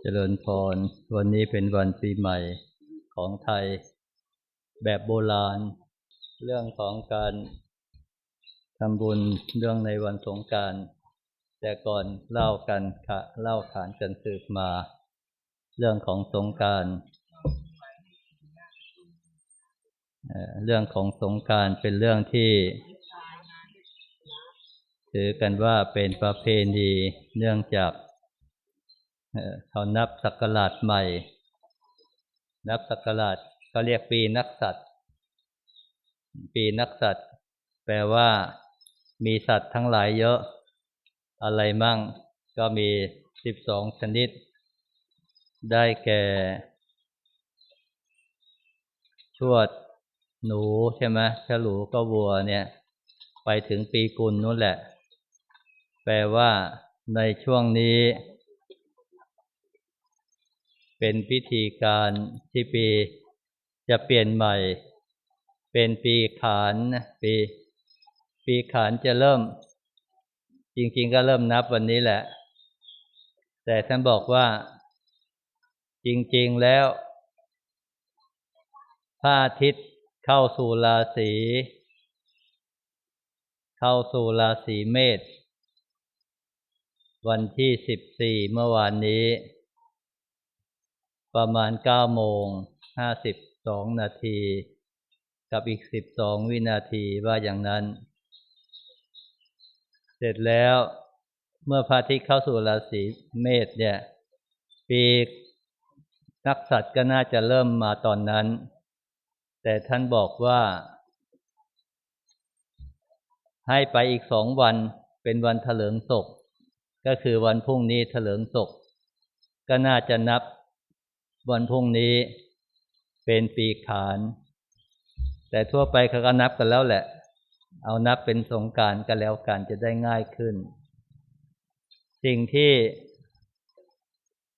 เจริญพร วันนี้เป็นวันปีใหม่ของไทย แบบโบราณ เรื่องของการทำบุญเรื่องในวันสงการ แต่ก่อนเล่ากันค่ะเล่าขานกันสืบมา เรื่องของสงการเรื่องของสงการเป็นเรื่องที่ถือกันว่าเป็นประเพณีเนื่องจาก เขานับสักราชใหม่ นับสักราชเขาเรียกปีนักสัตว์ ปีนักสัตว์ แปลว่า มีสัตว์ทั้งหลายเยอะ อะไรมั่ง ก็มีสิบสองชนิด ได้แก่ ชวด หนูใช่ไหมฉลูก็วัวเนี่ย ไปถึงปีกุลนู่นแหละ แปลว่า ในช่วงนี้ เป็นพิธีการที่ปีจะเปลี่ยนใหม่ เป็นปีขานปี ปีขานจะเริ่ม จริง ๆ ก็เริ่มนับวันนี้แหละ แต่ท่านบอกว่า จริง ๆ แล้วพระอาทิตย์เข้าสู่ราศีเข้าสู่ราศีเมษวันที่สิบสี่เมื่อวานนี้ ประมาณเก้าโมงห้าสิบสองนาที กับอีกสิบสองวินาทีว่าอย่างนั้น เสร็จแล้วเมื่อพระอาทิตย์เข้าสู่ราศีเมษเนี่ย ปีนักสัตว์ก็น่าจะเริ่มมาตอนนั้น แต่ท่านบอกว่า ให้ไปอีกสองวันเป็นวันเถลิงศก ก็คือวันพรุ่งนี้เถลิงศก ก็น่าจะนับ วันพรุ่งนี้เป็นปีขาน แต่ทั่วไปเขาก็นับกันแล้วแหละ เอานับเป็นสงการกันแล้วกันจะได้ง่ายขึ้น สิ่งที่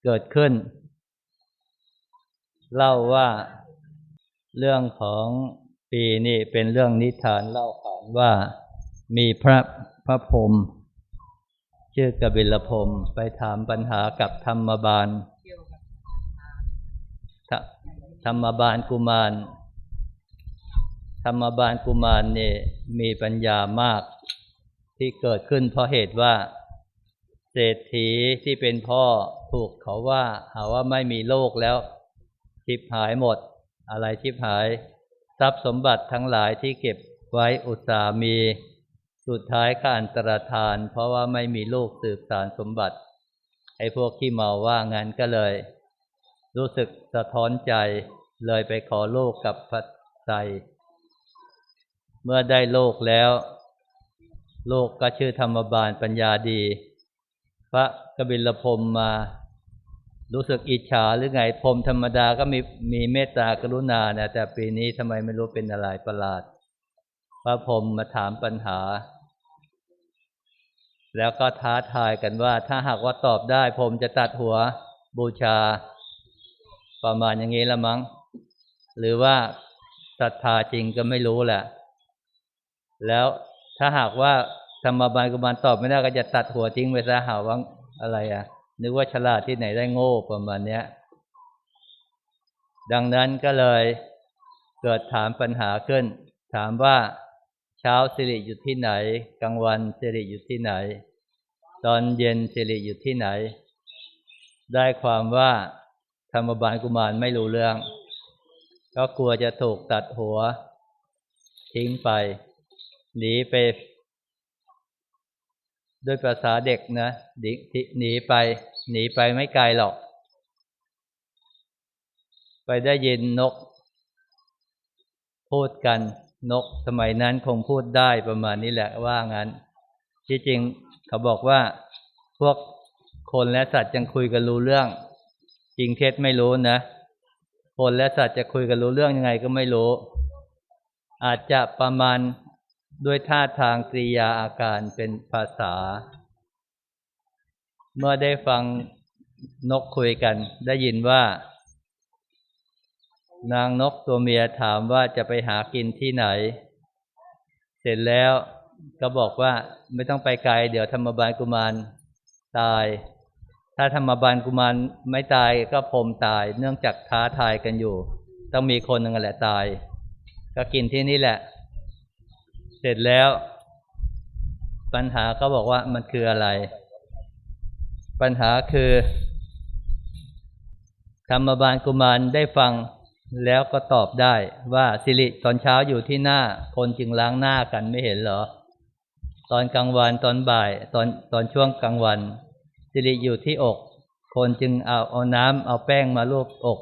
เกิดขึ้น เล่าว่าเรื่องของปีนี้เป็นเรื่องนิทานเล่าขานว่ามีพระพระพรมชื่อกบิลพรมไปถามปัญหากับธรรมบาล ธรรมบาลกุมาร ธรรมบาลกุมารเนี่ยมีปัญญามากที่เกิดขึ้นเพราะเหตุว่า เศรษฐีที่เป็นพ่อถูกเขาว่า หาว่าไม่มีโลกแล้วชิบหายหมด อะไรชิบหาย ทรัพย์สมบัติทั้งหลายที่เก็บไว้อุตสามี สุดท้ายก็อันตรธาน เพราะว่าไม่มีลูกสืบสารสมบัติไอ้พวกที่เมาว่างั้นก็เลย รู้สึกสะท้อนใจเลยไปขอโลกกับพระไตรเมื่อได้โลกแล้ว โลกก็ชื่อธรรมบาลปัญญาดี พระกบิลพรมมา รู้สึกอิจฉาหรือไงพรมธรรมดาก็มีมีเมตตากรุณานี่ยแต่ปีนี้ทำไมไม่รู้เป็นอะไรประหลาด พระพรมมาถามปัญหา แล้วก็ท้าทายกันว่า ถ้าหากว่าตอบได้พรมจะตัดหัวบูชา ประมาณอย่างนี้ละมั้ง หรือว่าศรัทธาจริงก็ไม่รู้แหละ แล้วถ้าหากว่าธรรมบาลกุมารตอบไม่ได้ก็จะตัดหัวทิ้งไปซะหาว่าอะไรอะ นึกว่าฉลาดที่ไหนได้โง่ประมาณเนี้ย ดังนั้นก็เลยเกิดถามปัญหาขึ้น ถามว่าเช้าสิริอยู่ที่ไหน กลางวันสิริอยู่ที่ไหน ตอนเย็นสิริอยู่ที่ไหน ได้ความว่า ธรรมบาลกุมารไม่รู้เรื่อง ก็กลัวจะถูกตัดหัว ทิ้งไป หนีไป ด้วยภาษาเด็กนะหนีไป หนีไปไม่ไกลหรอก ไปได้ยินนก พูดกันนกสมัยนั้นคงพูดได้ประมาณนี้แหละว่างั้น ที่จริงเขาบอกว่าพวกคนและสัตว์ยังคุยกันรู้เรื่อง จริงเท็จไม่รู้นะคนและสัตว์จะคุยกันรู้เรื่องยังไงก็ไม่รู้ อาจจะประมาณด้วยท่าทางกริยาอาการเป็นภาษา เมื่อได้ฟังนกคุยกัน ได้ยินว่า นางนกตัวเมียถามว่าจะไปหากินที่ไหน เสร็จแล้วก็บอกว่าไม่ต้องไปไกล เดี๋ยวธรรมบาลกุมารตาย ถ้าธรรมบาลกุมารไม่ตายก็พรมตาย เนื่องจากท้าทายกันอยู่ ต้องมีคนหนึ่งแหละตาย ก็กินที่นี่แหละ เสร็จแล้ว ปัญหาก็บอกว่ามันคืออะไร ปัญหาคือ ธรรมบาลกุมารได้ฟังแล้วก็ตอบได้ว่าสิริตอนเช้าอยู่ที่หน้า คนจึงล้างหน้ากันไม่เห็นเหรอ ตอนกลางวันตอนบ่าย ตอนตอนช่วงกลางวัน สิริอยู่ที่อก คนจึงเอาเอาน้ำเอาแป้งมาลูบอก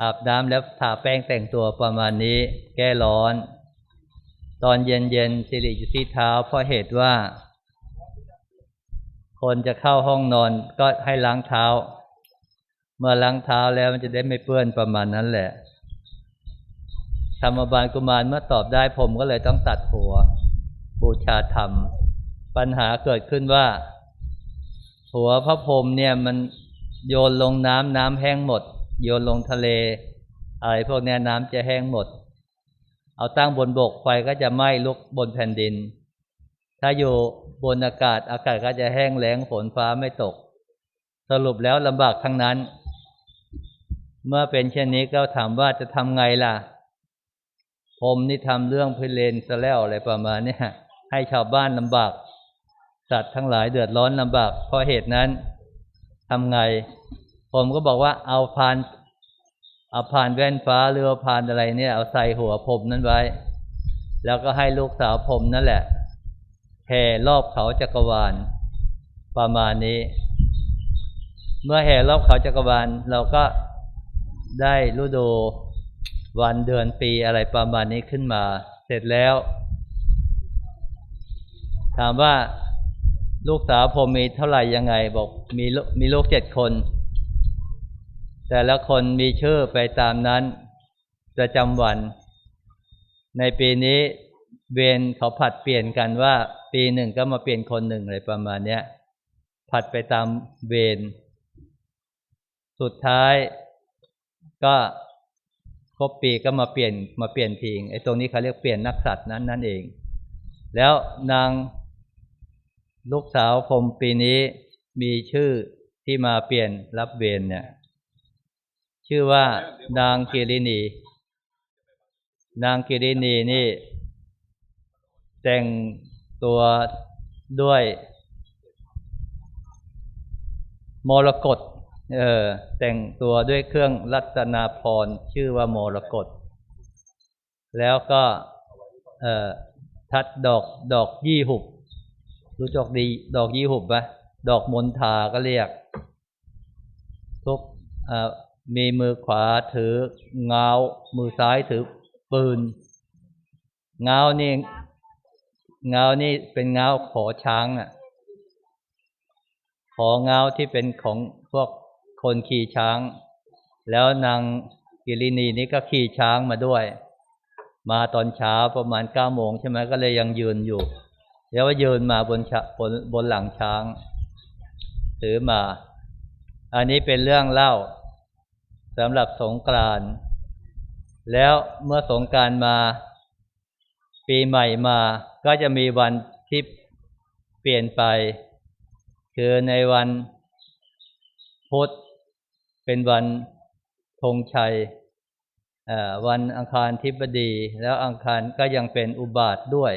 อาบน้ำแล้วทาแป้งแต่งตัวประมาณนี้ แก้ร้อน ตอนเย็นเย็นสิริอยู่ที่เท้าเพราะเหตุว่า คนจะเข้าห้องนอนก็ให้ล้างเท้า เมื่อล้างเท้าแล้วมันจะได้ไม่เปื้อนประมาณนั้นแหละธรรมบาลกุมารเมื่อตอบได้ผมก็เลยต้องตัดหัว บูชาธรรม ปัญหาเกิดขึ้นว่า หัวพระพรหมเนี่ยมันโยนลงน้ำน้ำแห้งหมด โยนลงทะเลอะไรพวกนี้น้ำจะแห้งหมด เอาตั้งบนบกไฟก็จะไหม้ลุกบนแผ่นดิน ถ้าอยู่บนอากาศอากาศก็จะแห้งแล้งฝนฟ้าไม่ตก สรุปแล้วลำบากทั้งนั้น เมื่อเป็นเช่นนี้ก็ถามว่าจะทำไงล่ะ ผมนี่ทำเรื่องพิเรนซะแล้วอะไรประมาณเนี้ยให้ชาวบ้านลำบาก สัตว์ทั้งหลายเดือดร้อนลำบากเพราะเหตุนั้นทำไง ผมก็บอกว่าเอาพานเอาพานแว่นฟ้าหรือเอาพานอะไรเนี่ย เอาใส่หัวผมนั้นไว้ แล้วก็ให้ลูกสาวผมนั่นแหละแห่รอบเขาจักรวาล ประมาณนี้ เมื่อแห่รอบเขาจักรวาล เราก็ได้ฤดูวันเดือนปีอะไรประมาณนี้ขึ้นมา เสร็จแล้ว ถามว่า ลูกสาวผมมีเท่าไหร่ยังไง บอกมีมีลูกเจ็ดคน แต่ละคนมีชื่อไปตามนั้นประจำวัน ในปีนี้เวรเขาผัดเปลี่ยนกันว่า ปีหนึ่งก็มาเปลี่ยนคนหนึ่งอะไรประมาณเนี้ย ผัดไปตามเวรสุดท้ายก็ครบปีก็มาเปลี่ยนมาเปลี่ยนทิ้งไอ้ตรงนี้เขาเรียกเปลี่ยนนักสัตว์นั้นนั่นเอง แล้วนาง ลูกสาวผมปีนี้มีชื่อที่มาเปลี่ยนรับเวรเนี่ย ชื่อว่านางกิรินี นางกิรินีนี่ แต่งตัวด้วย มรกตเออ แต่งตัวด้วยเครื่องรัตนาพรชื่อว่ามรกตแล้วก็ เออทัดดอกดอกยี่หุบ รู้จักดีดอกยี่หุบปะดอกมณฑาก็เรียก ทุกมีมือขวาถือเงา มือซ้ายถือปืน เงานี่เงานี่เป็นเงาขอช้างอะ ขอเงาที่เป็นของพวกคนขี่ช้าง แล้วนางกิรินีนี่ก็ขี่ช้างมาด้วย มาตอนเช้าประมาณเก้าโมงใช่ไหมก็เลยยังยืนอยู่ แล้วว่ายืนมาบนบนบนหลังช้าง ถือมา อันนี้เป็นเรื่องเล่าสำหรับสงกรานต์แล้วเมื่อสงกานต์มา ปีใหม่มาก็จะมีวันที่เปลี่ยนไป คือในวันพุธเป็นวันธงชัยวันอังคารทิบดี แล้วอังคารก็ยังเป็นอุบาทด้วย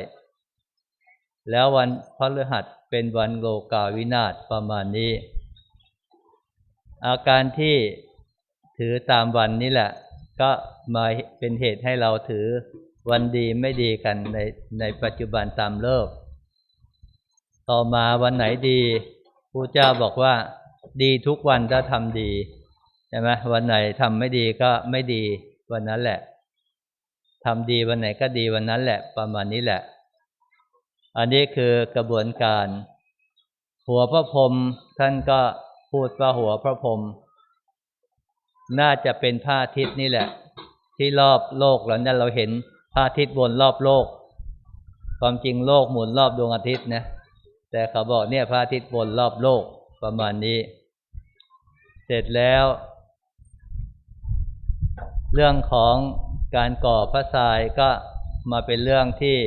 แล้ววันพฤหัสเป็นวันโลกาวินาศประมาณนี้ อาการที่ถือตามวันนี้แหละ ก็มาเป็นเหตุให้เราถือวันดีไม่ดีกันในในปัจจุบันตามเลิก ต่อมาวันไหนดีพระเจ้าบอกว่า ดีทุกวันถ้าทำดีใช่ไหมวันไหนทำไม่ดีก็ไม่ดีวันนั้นแหละทำดีวันไหนก็ดีวันนั้นแหละ ประมาณนี้แหละ อันนี้คือกระบวนการ หัวพระพรหมท่านก็พูดว่าหัวพระพรหมน่าจะเป็นพระอาทิตย์นี่แหละ ที่รอบโลกแล้วนั้นเราเห็นพระอาทิตย์วนรอบโลก ความจริงโลกหมุนรอบดวงอาทิตย์นะแต่เขาบอกเนี่ยพระอาทิตย์วนรอบโลกประมาณนี้ เสร็จแล้ว เรื่องของการก่อพระทรายก็มาเป็นเรื่องที่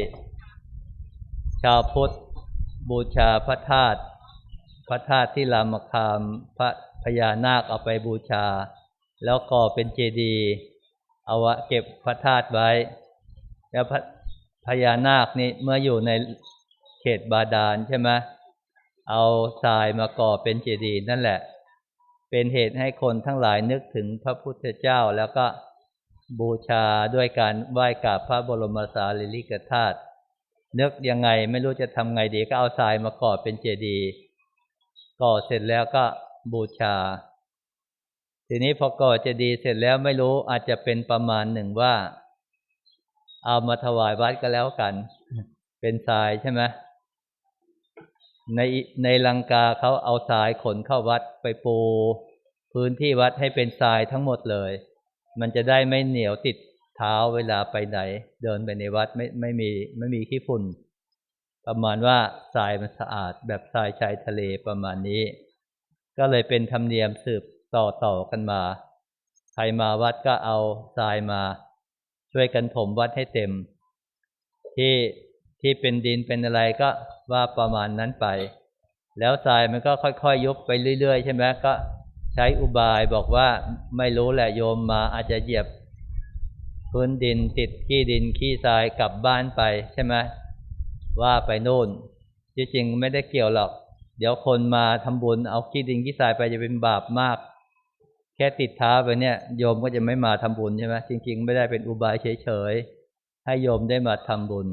ชาวพุทธบูชาพระธาตุพระธาตุที่รามคามพระพญานาคเอาไปบูชา แล้วก่อเป็นเจดีย์เอาวะเก็บพระธาตุไว้ แล้วพระพญานาคนี่เมื่ออยู่ในเขตบาดาลใช่ไหมเอาทรายมาก่อเป็นเจดีย์นั่นแหละ เป็นเหตุให้คนทั้งหลายนึกถึงพระพุทธเจ้าแล้วก็บูชาด้วยการไหว้กราบพระบรมสารีริกธาตุ นึกยังไงไม่รู้จะทำไงดีก็เอาทรายมาก่อเป็นเจดีย์ก่อเสร็จแล้วก็บูชา ทีนี้พอก่อเจดีย์เสร็จแล้วไม่รู้อาจจะเป็นประมาณหนึ่งว่า เอามาถวายวัดก็แล้วกัน เป็นทรายใช่ไหมในในลังกาเขาเอาทรายขนเข้าวัดไปปู พื้นที่วัดให้เป็นทรายทั้งหมดเลย มันจะได้ไม่เหนียวติด เท้าเวลาไปไหน เดินไปในวัดไม่ไม่มีไม่มีขี้ฝุ่น ประมาณว่าทรายมันสะอาดแบบทรายชายทะเลประมาณนี้ ก็เลยเป็นธรรมเนียมสืบต่อต่อกันมา ใครมาวัดก็เอาทรายมา ช่วยกันถมวัดให้เต็ม ที่ที่เป็นดินเป็นอะไรก็ว่าประมาณนั้นไป แล้วทรายมันก็ค่อยๆยยุบไปเรื่อยๆ ใช่ไหมก็ใช้อุบายบอกว่าไม่รู้แหละโยมมาอาจจะเหยียบ พื้นดินติดขี้ดินขี้ทรายกลับบ้านไปใช่ไหมว่าไปโน่นจริงๆไม่ได้เกี่ยวหรอก เดี๋ยวคนมาทำบุญเอาขี้ดินขี้ทรายไปจะเป็นบาปมาก แค่ติดเท้าไปเนี่ย โยมก็จะไม่มาทำบุญใช่ไหมจริง ๆ ไม่ได้เป็นอุบายเฉยๆให้โยมได้มาทำบุญ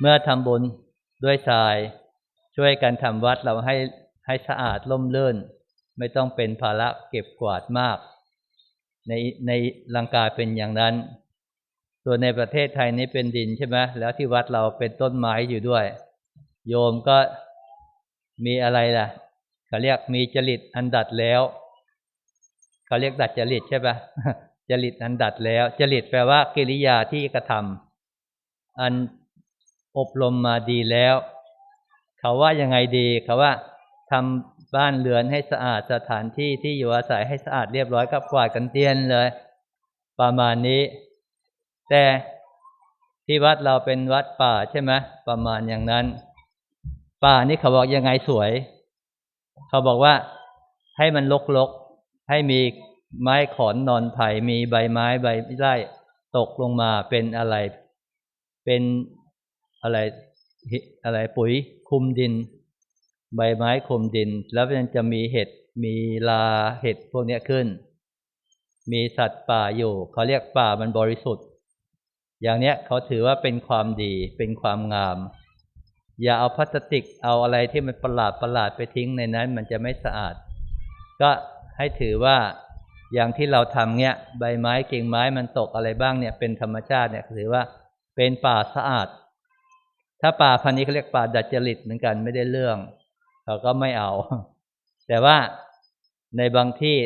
เมื่อทำบุญด้วยทราย ช่วยกันทำวัดเราให้ให้สะอาดล่มเลื่น ไม่ต้องเป็นภาระเก็บกวาดมาก ในในลังกาเป็นอย่างนั้น ส่วนในประเทศไทยนี้เป็นดินใช่ไหมแล้วที่วัดเราเป็นต้นไม้อยู่ด้วย โยมก็มีอะไรล่ะเขาเรียกมีจริตอันดัดแล้วเขาเรียกดัดจริตใช่ปะจริตอันดัดแล้ว จริตแปลว่ากิริยาที่กระทำอันอบรมมาดีแล้ว เขาว่ายังไงดีเขาว่าทำ บ้านเรือนให้สะอาดสถานที่ที่อยู่อาศัยให้สะอาดเรียบร้อยกับกวาดกันเตียนเลย ประมาณนี้ แต่ที่วัดเราเป็นวัดป่าใช่ไหมประมาณอย่างนั้น ป่านี่เขาบอกยังไงสวย เขาบอกว่าให้มันลกๆ ให้มีไม้ขอนนอนไผ่มีใบไม้ใบไร่ตกลงมาเป็นอะไร เป็นอะไรอะไรปุ๋ยคุมดิน ใบไม้คมดิน แล้วมันจะมีเห็ดมีลาเห็ดพวกนี้ขึ้น มีสัตว์ป่าอยู่ เขาเรียกป่ามันบริสุทธิ์ อย่างเนี้ยเขาถือว่าเป็นความดีเป็นความงาม อย่าเอาพลาสติกเอาอะไรที่มันประหลาดประหลาดไปทิ้งในนั้น มันจะไม่สะอาด ก็ให้ถือว่าอย่างที่เราทำเนี้ยใบไม้กิ่งไม้มันตกอะไรบ้างเนี่ย เป็นธรรมชาติเนี่ยถือว่าเป็นป่าสะอาด ถ้าป่าพันนี้เขาเรียกป่าดัดจริตเหมือนกันไม่ได้เรื่อง เขาก็ไม่เอา แต่ว่าในบางที่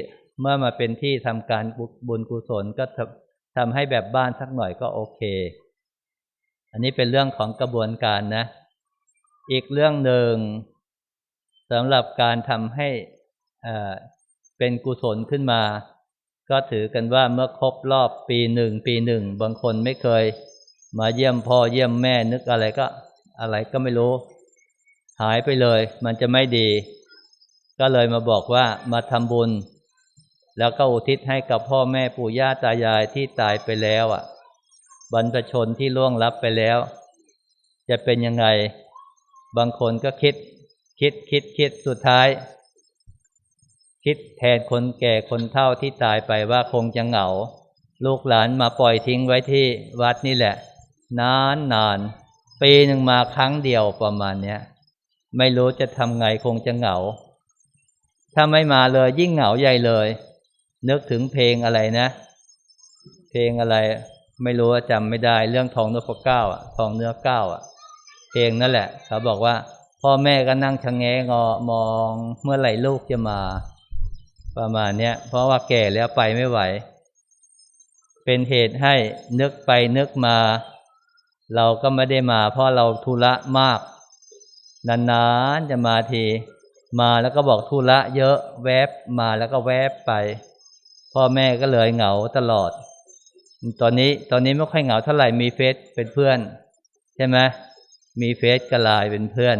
เมื่อมาเป็นที่ทำการบุญกุศลก็ทำให้แบบบ้านสักหน่อยก็โอเค อันนี้เป็นเรื่องของกระบวนการนะ อีกเรื่องหนึ่งสำหรับการทำให้เป็นกุศลขึ้นมา ก็ถือกันว่าเมื่อครบรอบปีหนึ่งปีหนึ่ง บางคนไม่เคย มาเยี่ยมพ่อเยี่ยมแม่นึกอะไรก็ อะไรก็ไม่รู้ หายไปเลย มันจะไม่ดี ก็เลยมาบอกว่ามาทำบุญ แล้วก็อุทิศให้กับพ่อแม่ปู่ย่าตายายที่ตายไปแล้วอะ บรรพชนที่ล่วงลับไปแล้ว จะเป็นยังไง บางคนก็คิด คิดคิดคิดสุดท้าย คิดแทนคนแก่คนเฒ่าที่ตายไปว่าคงจะเหงา ลูกหลานมาปล่อยทิ้งไว้ที่วัดนี่แหละ นานนานปีหนึ่งมาครั้งเดียวประมาณเนี้ย ไม่รู้จะทำไงคงจะเหงา ถ้าไม่มาเลยยิ่งเหงาใหญ่เลย นึกถึงเพลงอะไรนะ เพลงอะไร ไม่รู้จำไม่ได้เรื่องทองเนื้อเก้าอะทองเนื้อเก้าอะ เพลงนั่นแหละ เขาบอกว่า พ่อแม่ก็นั่งชะงแงงอมองเมื่อไหร่ลูกจะมา ประมาณเนี้ยเพราะว่าแก่แล้วไปไม่ไหว เป็นเหตุให้นึกไปนึกมา เราก็ไม่ได้มา เพราะเราธุระมาก นานๆจะมาที มาแล้วก็บอกธุระเยอะแวบมาแล้วก็แวบไป พ่อแม่ก็เลยเหงาตลอด ตอนนี้ตอนนี้ไม่ค่อยเหงาเท่าไหร่มีเฟซเป็นเพื่อน ใช่ไหมมีเฟซกระลายเป็นเพื่อน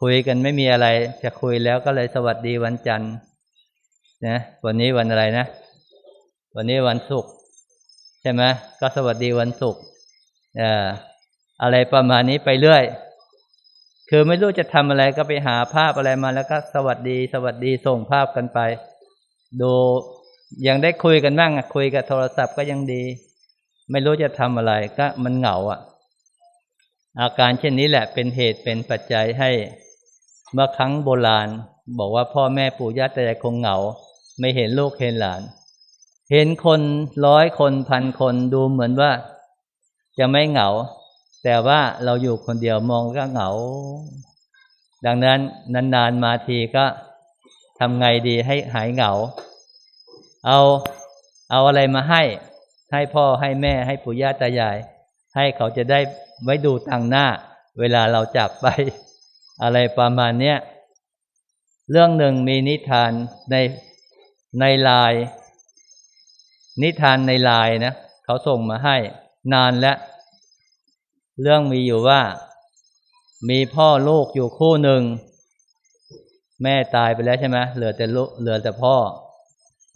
คุยกันไม่มีอะไร จะคุยแล้วก็เลยสวัสดีวันจันทร์นะวันนี้วันอะไรนะ วันนี้วันศุกร์ใช่ไหมก็สวัสดีวันศุกร์อ่ออะไรประมาณนี้ไปเรื่อย คือไม่รู้จะทำอะไรก็ไปหาภาพอะไรมาแล้วก็สวัสดี สวัสดีส่งภาพกันไป ดูยังได้คุยกันบ้างคุยกับโทรศัพท์ก็ยังดี ไม่รู้จะทำอะไรก็มันเหงาอะ อาการเช่นนี้แหละเป็นเหตุเป็นปัจจัยให้เมื่อครั้งโบราณ บอกว่าพ่อแม่ปู่ย่าตายายคงเหงา ไม่เห็นลูกเห็นหลาน เห็นคนร้อยคนพันคนดูเหมือนว่า จะไม่เหงา แต่ว่าเราอยู่คนเดียวมองก็เหงา ดังนั้นนานๆมาทีก็ทำไงดีให้หายเหงา เอาเอาอะไรมาให้ ให้พ่อให้แม่ให้ปู่ย่าตายาย ให้เขาจะได้ไว้ดูต่างหน้า เวลาเราจากไป อะไรประมาณเนี้ยเรื่องหนึ่งมีนิทานในในลน์นิทานในลน์นะ เขาส่งมาให้ นานแล้ว เรื่องมีอยู่ว่า มีพ่อลูกอยู่คู่หนึ่ง แม่ตายไปแล้วใช่ไหมเหลือแต่ลูกเหลือแต่พ่อ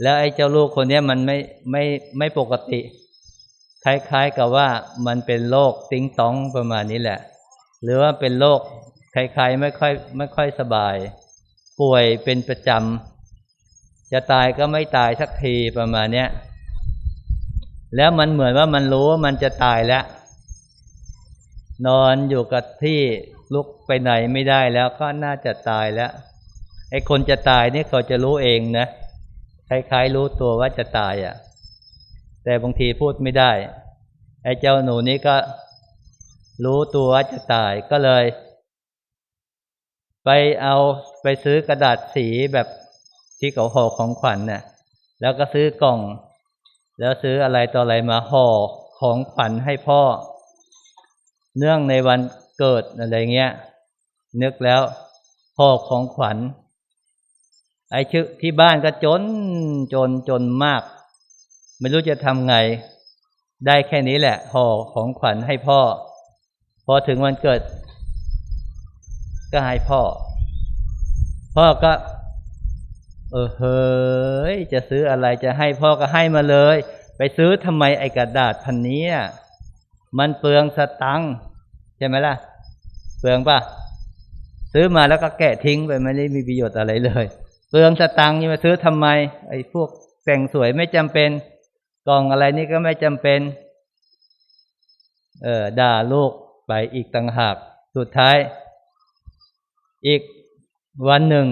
แล้วไอ้เจ้าลูกคนนี้มันไม่ไม่ไม่ปกติ คล้ายๆกับว่ามันเป็นโรคติ้งต้องประมาณนี้แหละ หรือว่าเป็นโรคคล้ายๆไม่ค่อยไม่ค่อยสบาย ป่วยเป็นประจำจะตายก็ไม่ตายสักทีประมาณเนี้ยแล้วมันเหมือนว่ามันรู้ว่ามันจะตายแล้ว นอนอยู่กับที่ลุกไปไหนไม่ได้แล้วก็น่าจะตายแล้วไอ้คนจะตายนี่เขาจะรู้เองนะคล้ายๆรู้ตัวว่าจะตายอะ แต่บางทีพูดไม่ได้ ไอ้เจ้าหนูนี้ก็รู้ตัวว่าจะตายก็เลย ไปเอาไปซื้อกระดาษสีแบบที่เขาห่อของขวัญน่ะ แล้วก็ซื้อกล่อง แล้วซื้ออะไรต่ออะไรมาห่อของขวัญให้พ่อ เนื่องในวันเกิดอะไรเงี้ย นึกแล้วห่อของขวัญ ไอ้ชื่อที่บ้านก็จนจนจนมาก ไม่รู้จะทำไง ได้แค่นี้แหละห่อของขวัญให้พ่อ พอถึงวันเกิด ก็ให้พ่อ พ่อก็ เออเฮ้ยจะซื้ออะไรจะให้พ่อก็ให้มาเลย ไปซื้อทำไมไอ้กระดาษพันนี้อะ มันเปลืองสตังค์ใช่ไหมล่ะ เปลืองป่ะซื้อมาแล้วก็แกะทิ้งไปไม่ได้มีประโยชน์อะไรเลย เปลืองสตังค์นี่มาซื้อทำไม ไอ้พวกแต่งสวยไม่จำเป็น กล่องอะไรนี่ก็ไม่จำเป็น เออด่าลูกไปอีกต่างหากสุดท้าย อีกวันหนึ่ง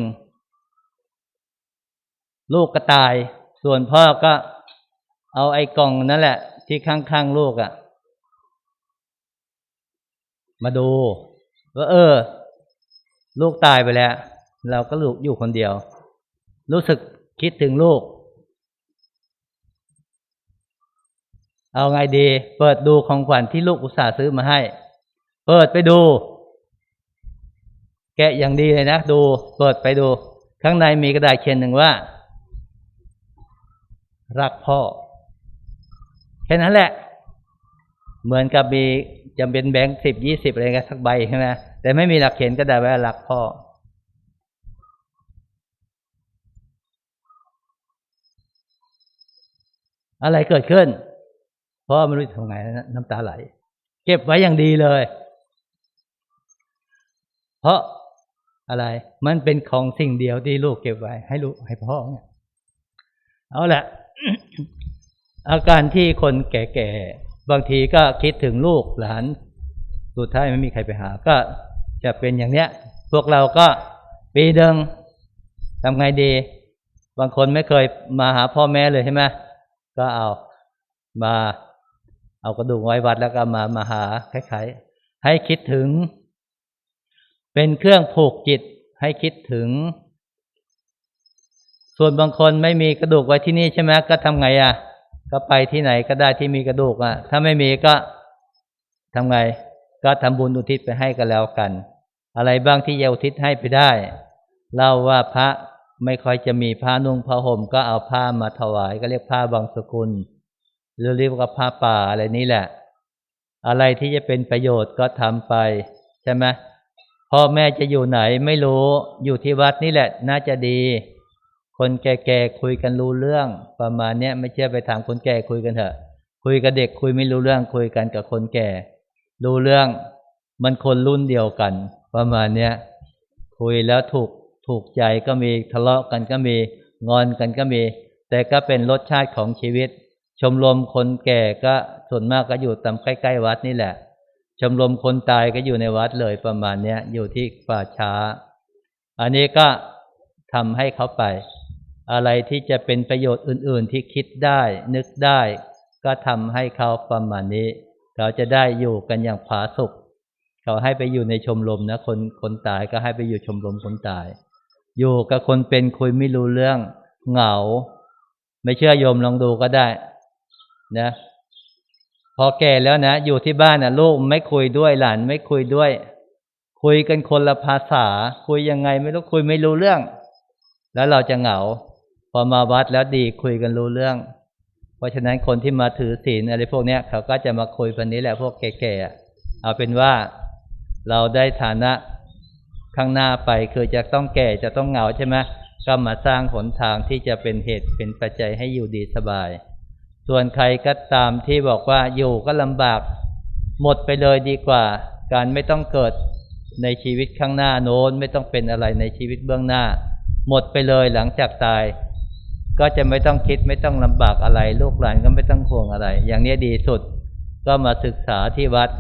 ลูกก็ตาย ส่วนพ่อก็เอาไอ้กล่องนั่นแหละ ที่ข้างๆลูกอะ่ะ มาดูว่าเออ ลูกตายไปแล้ว เราก็ลูกอยู่คนเดียว รู้สึกคิดถึงลูก เอาไงดี เปิดดูของขวัญที่ลูกอุตส่าห์ซื้อมาให้ เปิดไปดู แกะอย่างดีเลยนะ ดู เปิดไปดู ข้างในมีกระดาษเขียนหนึ่งว่า รักพ่อ แค่นั้นแหละ เหมือนกับมี จำเป็นแบงค์สิบยี่สิบอะไรกันสักใบใช่ไหมแต่ไม่มีหลักเขียนก็ได้ว่ารักพ่อ อะไรเกิดขึ้นเพราะไม่รู้จะทำไงนะน้ำตาไหล เก็บไว้อย่างดีเลย เพราะอะไร มันเป็นของสิ่งเดียวที่ลูกเก็บไว้ ให้ลูกให้พ่อเนี่ยเอาละอาการที่คนแก่ๆ บางทีก็คิดถึงลูกหลานสุดท้ายไม่มีใครไปหา ก็จะเป็นอย่างเนี้ย พวกเราก็ปีเดิงทำไงดี บางคนไม่เคยมาหาพ่อแม่เลยใช่ไหมก็เอามาเอากระดูกไว้วัดแล้วก็มามาหาคล้ายๆให้คิดถึง เป็นเครื่องผูกจิตให้คิดถึง ส่วนบางคนไม่มีกระดูกไว้ที่นี่ใช่ไหมก็ทำไงอะ ก็ไปที่ไหนก็ได้ที่มีกระดูกอะ ถ้าไม่มีก็ทำไง ก็ทำบุญอุทิศไปให้กันแล้วกัน อะไรบ้างที่จะอุทิศให้ไปได้ เล่าว่าพระไม่ค่อยจะมีผ้านุ่งผ้าห่มก็เอาผ้ามาถวายก็เรียกผ้าบางสกุล หรือเรียกว่าผ้าป่าอะไรนี้แหละ อะไรที่จะเป็นประโยชน์ก็ทำไป ใช่ไหมพ่อแม่จะอยู่ไหนไม่รู้อยู่ที่วัดนี่แหละ น่าจะดี คนแก่ๆคุยกันรู้เรื่อง ประมาณเนี้ยไม่เชื่อไปถามคนแก่คุยกันเถอะ คุยกับเด็กคุยไม่รู้เรื่องคุยกันกับคนแก่รู้เรื่อง มันคนรุ่นเดียวกัน ประมาณเนี้ยคุยแล้วถูกถูกใจก็มีทะเลาะกันก็มีงอนกันก็มี แต่ก็เป็นรสชาติของชีวิต ชมรมคนแก่ก็ส่วนมากก็อยู่ตามใกล้ๆวัดนี่แหละ ชมรมคนตายก็อยู่ในวัดเลยประมาณเนี้ยอยู่ที่ป่าช้า อันนี้ก็ทำให้เขาไป อะไรที่จะเป็นประโยชน์อื่น ๆ ที่คิดได้ นึกได้ ก็ทำให้เขาประมาณนี้ เขาจะได้อยู่กันอย่างผาสุกเขาให้ไปอยู่ในชมรมนะคนคนตายก็ให้ไปอยู่ชมรมคนตาย อยู่กับคนเป็นคุยไม่รู้เรื่องเหงา ไม่เชื่อโยมลองดูก็ได้ นะ พอแก่แล้วนะ อยู่ที่บ้านนะลูกไม่คุยด้วยหลานไม่คุยด้วย คุยกันคนละภาษา คุยยังไง ไม่รู้คุยไม่รู้เรื่อง แล้วเราจะเหงา พอมาวัดแล้วดีคุยกันรู้เรื่อง เพราะฉะนั้นคนที่มาถือศีลอะไรพวกเนี้ยเขาก็จะมาคุยวันนี้แหละพวกแก่ๆเอาเป็นว่าเราได้ฐานะข้างหน้าไปคือจะต้องแก่จะต้องเหงาใช่ไหมก็มาสร้างหนทางที่จะเป็นเหตุเป็นปัจจัยให้อยู่ดีสบาย ส่วนใครก็ตามที่บอกว่าอยู่ก็ลำบากหมดไปเลยดีกว่า การไม่ต้องเกิดในชีวิตข้างหน้าโน้นไม่ต้องเป็นอะไรในชีวิตเบื้องหน้า หมดไปเลยหลังจากตาย ก็จะไม่ต้องคิดไม่ต้องลำบากอะไร ลูกหลานก็ไม่ต้องห่วงอะไร อย่างนี้ดีสุดก็มาศึกษาที่วัด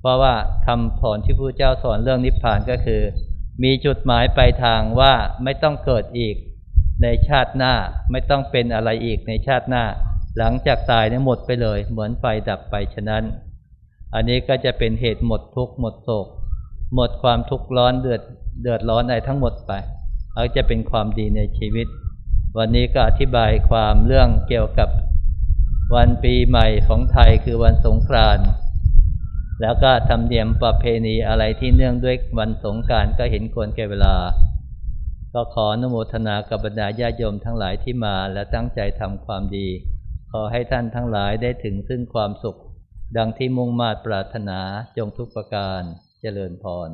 เพราะว่าคำสอนที่พระเจ้าสอนเรื่องนิพพานก็คือ มีจุดหมายปลายทางว่าไม่ต้องเกิดอีกในชาติหน้าไม่ต้องเป็นอะไรอีกในชาติหน้า หลังจากตายเนี่ยหมดไปเลย เหมือนไฟดับไปฉะนั้น อันนี้ก็จะเป็นเหตุหมดทุกข์หมดโศก หมดความทุกข์ร้อนเดือดเดือดร้อนอะไรทั้งหมดไปแล้วจะเป็นความดีในชีวิต วันนี้ก็อธิบายความเรื่องเกี่ยวกับวันปีใหม่ของไทยคือวันสงกรานต์แล้วก็ทำเนียมประเพณีอะไรที่เนื่องด้วยวันสงกรารก็เห็นควรแก่เวลา ก็ขออนุโมทนากับบรรดาญาโยมทั้งหลายที่มาและตั้งใจทำความดี ขอให้ท่านทั้งหลายได้ถึงซึ่งความสุข ดังที่มุ่งมาตรปรารถนาจงทุกประการเจริญพร